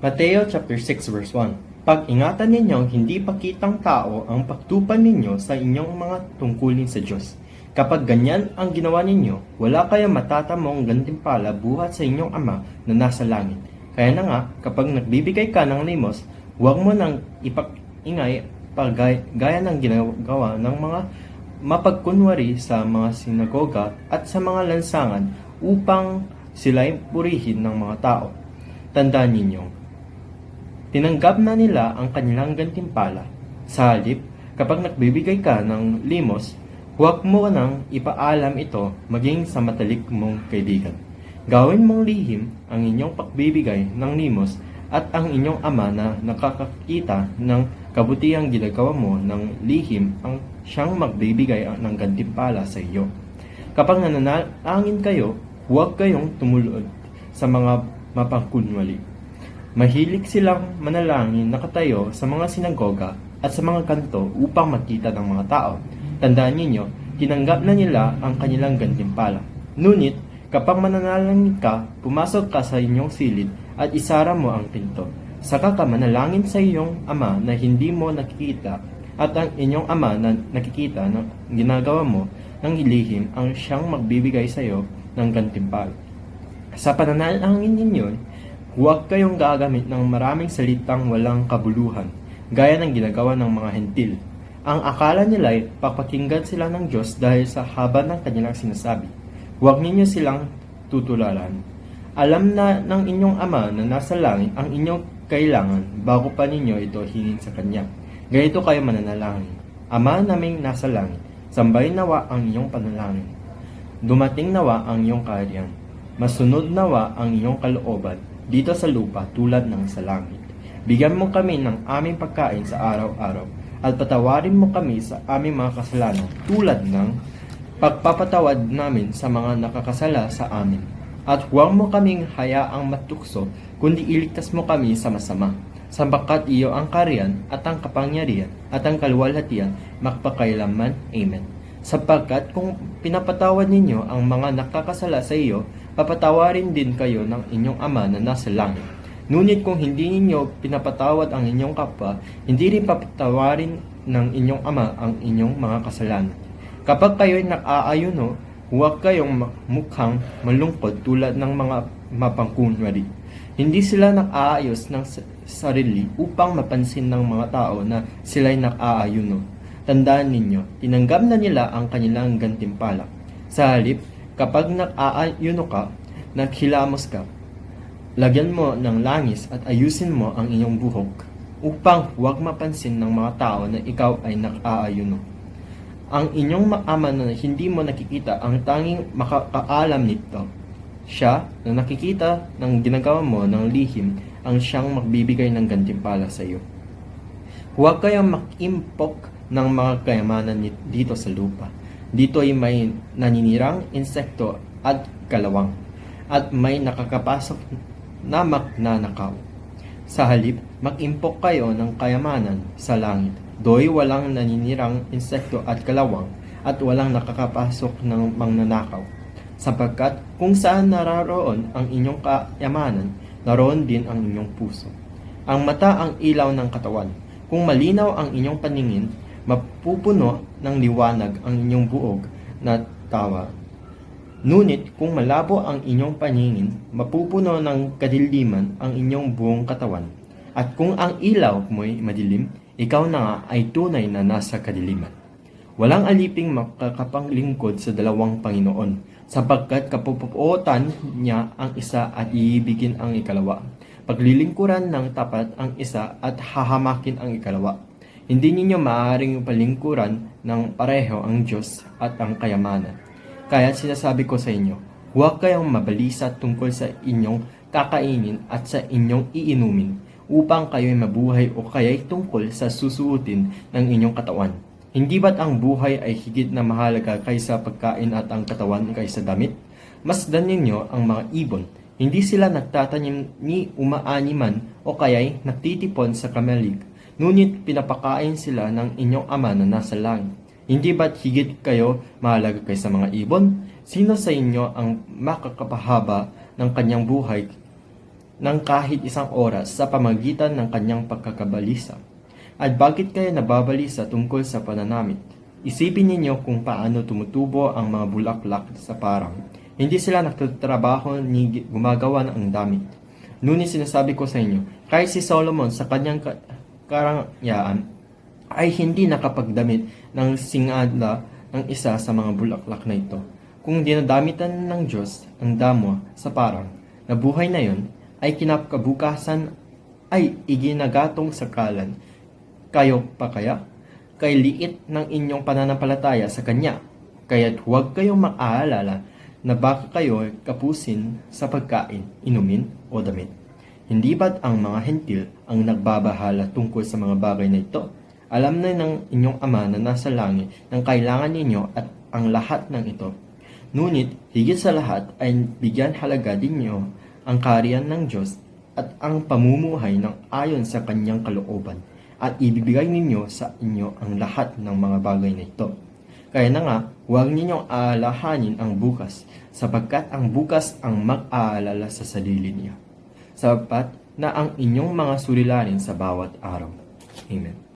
Mateo chapter 6 verse 1 Pag-ingatan ninyong hindi pakitang tao ang pagtupan ninyo sa inyong mga tungkulin sa Diyos. Kapag ganyan ang ginawa ninyo, wala kayong matatamong gantimpala buhat sa inyong Ama na nasa langit. Kaya na nga, kapag nagbibigay ka ng limos, huwag mo nang ipakingay pagay- gaya ng ginagawa ng mga mapagkunwari sa mga sinagoga at sa mga lansangan upang sila'y purihin ng mga tao. Tandaan ninyo, tinanggap na nila ang kanilang gantimpala. Sa halip, kapag nagbibigay ka ng limos, huwag mo nang ipaalam ito maging sa matalik mong kaibigan. Gawin mong lihim ang inyong pagbibigay ng limos at ang inyong ama na nakakakita ng kabutihang ginagawa mo ng lihim ang siyang magbibigay ng gantimpala sa iyo. Kapag nananalangin kayo, huwag kayong tumulod sa mga mapangkunwali. Mahilig silang manalangin nakatayo sa mga sinagoga at sa mga kanto upang makita ng mga tao. Tandaan ninyo, tinanggap na nila ang kanilang gantimpala. Ngunit, kapag mananalangin ka, pumasok ka sa inyong silid at isara mo ang pinto. Saka ka manalangin sa iyong ama na hindi mo nakikita at ang inyong ama na nakikita na ginagawa mo ng ilihim ang siyang magbibigay sa iyo ng gantimpala. Sa pananalangin ninyo, huwag kayong gagamit ng maraming salitang walang kabuluhan, gaya ng ginagawa ng mga hentil. Ang akala nila ay papakinggan sila ng Diyos dahil sa haba ng kanilang sinasabi. Huwag ninyo silang tutularan. Alam na ng inyong ama na nasa langit ang inyong kailangan bago pa ninyo ito hingin sa Kanya. Ganito kayo mananalangin. Ama naming nasa langit, sambahin nawa ang iyong panalangin. Dumating nawa ang iyong kaharian. Masunod nawa ang iyong kalooban dito sa lupa tulad ng sa langit. Bigyan mo kami ng aming pagkain sa araw-araw at patawarin mo kami sa aming mga kasalanan tulad ng pagpapatawad namin sa mga nakakasala sa amin. At huwag mo kaming hayaang matukso, kundi iligtas mo kami sa masama. Sampakat iyo ang kariyan at ang kapangyarihan at ang kaluwalhatian magpakailanman. Amen. Sapagkat kung pinapatawad ninyo ang mga nakakasala sa iyo, papatawarin din kayo ng inyong ama na nasa langit. Ngunit kung hindi ninyo pinapatawad ang inyong kapwa, hindi rin papatawarin ng inyong ama ang inyong mga kasalanan. Kapag kayo'y nag-aayuno, huwag kayong mukhang malungkot tulad ng mga mapangkunwari. Hindi sila nag-aayos ng sa- sarili upang mapansin ng mga tao na sila'y nag-aayuno. Tandaan ninyo, tinanggap na nila ang kanilang gantimpala. Sa halip, kapag nag-aayuno ka, naghilamos ka, lagyan mo ng langis at ayusin mo ang iyong buhok upang huwag mapansin ng mga tao na ikaw ay nag-aayuno ang inyong ama na hindi mo nakikita ang tanging makakaalam nito. Siya na nakikita ng ginagawa mo ng lihim ang siyang magbibigay ng gantimpala sa iyo. Huwag kayong makimpok ng mga kayamanan dito sa lupa. Dito ay may naninirang insekto at kalawang at may nakakapasok na magnanakaw. Sa halip, mag-impok kayo ng kayamanan sa langit. Do'y walang naninirang insekto at kalawang at walang nakakapasok ng mangnanakaw. Sapagkat kung saan nararoon ang inyong kayamanan, naroon din ang inyong puso. Ang mata ang ilaw ng katawan. Kung malinaw ang inyong paningin, mapupuno ng liwanag ang inyong buog na tawa. Ngunit kung malabo ang inyong paningin, mapupuno ng kadiliman ang inyong buong katawan. At kung ang ilaw mo'y madilim, ikaw na nga ay tunay na nasa kadiliman. Walang aliping makakapanglingkod sa dalawang Panginoon, sapagkat kapupuotan niya ang isa at iibigin ang ikalawa. Paglilingkuran ng tapat ang isa at hahamakin ang ikalawa. Hindi ninyo maaaring palingkuran ng pareho ang Diyos at ang kayamanan. Kaya sinasabi ko sa inyo, huwag kayong mabalisa tungkol sa inyong kakainin at sa inyong iinumin upang kayo'y mabuhay o kaya'y tungkol sa susuotin ng inyong katawan. Hindi ba't ang buhay ay higit na mahalaga kaysa pagkain at ang katawan kaysa damit? Masdan ninyo ang mga ibon. Hindi sila nagtatanim ni umaani man o kaya'y nagtitipon sa kamalig. Ngunit pinapakain sila ng inyong ama na nasa langit. Hindi ba't higit kayo mahalaga kaysa mga ibon? Sino sa inyo ang makakapahaba ng kanyang buhay ng kahit isang oras sa pamagitan ng kanyang pagkakabalisa. At bakit kayo nababalisa tungkol sa pananamit? Isipin ninyo kung paano tumutubo ang mga bulaklak sa parang. Hindi sila nagtatrabaho ni gumagawa ng damit. Ngunit sinasabi ko sa inyo, kahit si Solomon sa kanyang ka- karangyaan ay hindi nakapagdamit ng singada ng isa sa mga bulaklak na ito. Kung dinadamitan ng Diyos ang damo sa parang, na buhay na yon ay kinakabukasan ay iginagatong sa kalan. Kayo pa kaya? Kay liit ng inyong pananampalataya sa Kanya. Kaya't huwag kayong maaalala na baka kayo kapusin sa pagkain, inumin o damit. Hindi ba't ang mga hentil ang nagbabahala tungkol sa mga bagay na ito? Alam na ng inyong ama na nasa langit ng kailangan ninyo at ang lahat ng ito. Ngunit, higit sa lahat ay bigyan halaga din niyo ang kariyan ng Diyos at ang pamumuhay ng ayon sa kanyang kalooban at ibibigay ninyo sa inyo ang lahat ng mga bagay na ito. Kaya na nga, huwag ninyong aalahanin ang bukas, sapagkat ang bukas ang mag-aalala sa sarili niya. Sapat na ang inyong mga suliranin sa bawat araw. Amen.